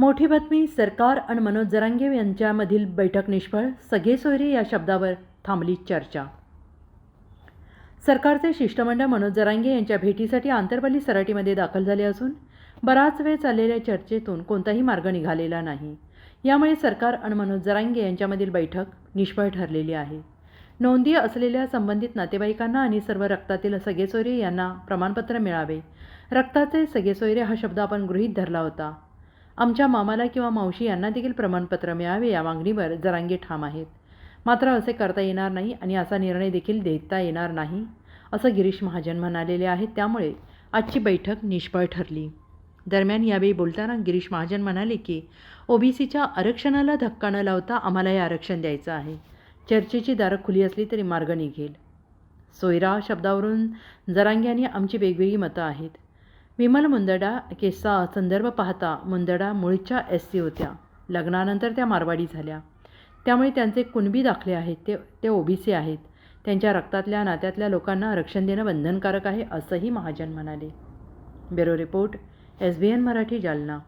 मोठी बातमी सरकार आणि मनोज जरांगे यांच्यामधील बैठक निष्फळ सगळे सोयरे या शब्दावर थांबली चर्चा. सरकारचे शिष्टमंडळ मनोज जरांगे यांच्या भेटीसाठी आंतरपल्ली सराटीमध्ये दाखल झाले असून बराच वेळ चाललेल्या चर्चेतून कोणताही मार्ग निघालेला नाही. यामुळे सरकार आणि मनोज जरांगे यांच्यामधील बैठक निष्फळ ठरलेली आहे. नोंदी असलेल्या संबंधित नातेवाईकांना आणि सर्व रक्तातील सगेसोयरे यांना प्रमाणपत्र मिळावे. रक्ताचे सगेसोयरे हा शब्द आपण गृहीत धरला होता. आमच्या मामाला किंवा मावशी यांना देखील प्रमाणपत्र मिळावे या मागणीवर जरांगे ठाम आहेत. मात्र असे करता येणार नाही आणि असा निर्णय देखील देता येणार नाही असं गिरीश महाजन म्हणालेले आहेत. त्यामुळे आजची बैठक निष्फळ ठरली. दरम्यान यावेळी बोलताना गिरीश महाजन म्हणाले की ओबीसीच्या आरक्षणाला धक्का न लावता आम्हाला हे आरक्षण द्यायचं आहे. चर्चेची दारं खुली असली तरी मार्ग निघेल. सोयरा शब्दावरून जरांगे आमची वेगवेगळी मतं आहेत. विमल मुंदडा केसा संदर्भ पाहता मुंदडा मूळच्या एस सी होत्या. लग्नानंतर त्या मारवाडी झाल्या. त्यामुळे त्यांचे कुणबी दाखले आहेत ते ते ओबीसी आहेत. त्यांच्या रक्तातल्या नात्यातल्या लोकांना आरक्षण देणं बंधनकारक आहे असंही महाजन म्हणाले. Bureau report S B N Marathi Jalna.